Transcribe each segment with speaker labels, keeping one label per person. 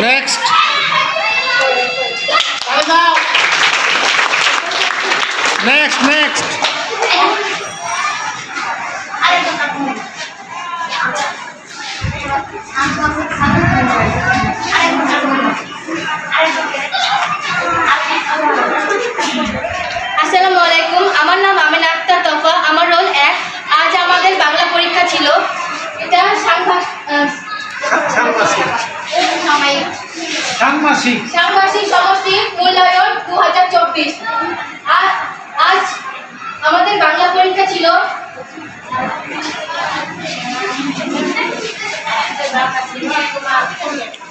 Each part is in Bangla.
Speaker 1: Next. Time's out. Next, next. I don't know. I don't
Speaker 2: know.
Speaker 1: I
Speaker 2: don't
Speaker 1: know. সমষ্টি মূল্যায়ন দু হাজার চব্বিশ। আজ আমাদের বাংলা পরীক্ষা ছিল।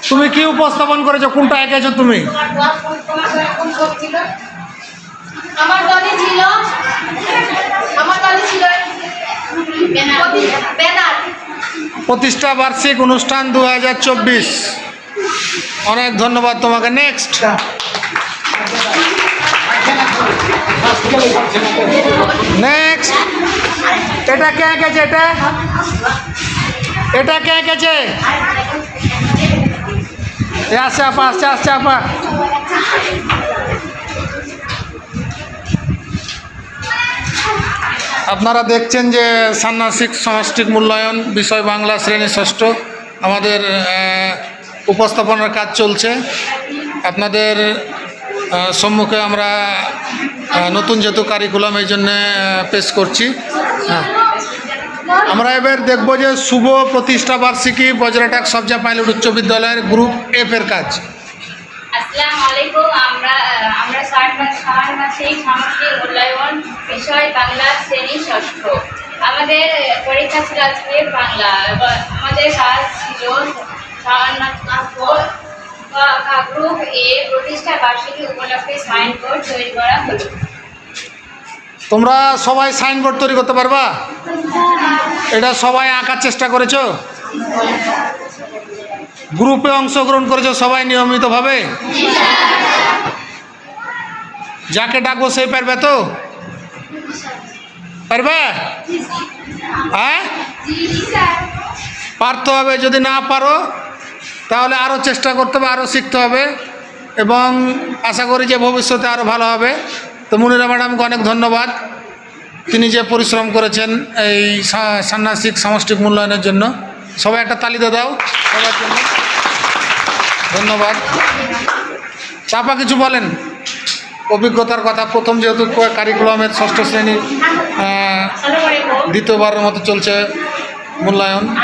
Speaker 2: তুমি কি উপস্থাপন করেছ? কোনটা এঁকেছো তুমি?
Speaker 1: আমার দলে ছিল আমার দলে ছিল ব্যানার।
Speaker 2: প্রতিষ্ঠা বার্ষিক অনুষ্ঠান দু হাজার চব্বিশ। অনেক ধন্যবাদ তোমাকে। নেক্সট নেক্সট এটা কে এঁকেছে? এটা? এটা কে এঁকেছে? আসছে আপা, আসছে আসছে আপা। আপনারা দেখছেন যে ষান্মাসিক সাংস্কৃতিক মূল্যায়ন, বিষয় বাংলা শ্রেণি ষষ্ঠ। আমাদের উপস্থাপনার কাজ চলছে। আপনাদের সম্মুখে আমরা নতুন যেহেতু কারিকুলাম এই জন্যে পেশ করছি। হ্যাঁ। আমরা এবার দেখব যে শুভ প্রতিষ্ঠা বার্ষিকী বজ্রটাক সবজা পাইলট উচ্চ বিদ্যালয়ের গ্রুপ এফ এর কাজ।
Speaker 1: আমাদের পরীক্ষা ছিল আজকে বাংলা আমাদের কাজ ছিল
Speaker 2: তোমরা সবাই সাইনবোর্ড তৈরি করতে পারবা? এটা সবাই আঁকার চেষ্টা করেছ? গ্রুপে অংশগ্রহণ করেছ সবাই নিয়মিতভাবে? যাকে ডাকবো সেই পারবে তো? পারবে? হ্যাঁ? পারতে হবে, যদি না পারো তাহলে আরও চেষ্টা করতে হবে আরও শিখতে হবে এবং আশা করি যে ভবিষ্যতে আরও ভালো হবে। তো মুনিরা ম্যাডামকে অনেক ধন্যবাদ। তিনি যে পরিশ্রম করেছেন এই সা- ষান্মাসিক সামষ্টিক মূল্যায়নের জন্য। সবাই একটা তালিকা দাও। সবার জন্য। ধন্যবাদ। চাপা কিছু বলেন। অভিজ্ঞতার কথা, প্রথম যেহেতু কারিকুলামের ষষ্ঠ শ্রেণির দ্বিতীয়বারের মতো চলছে মূল্যায়ন।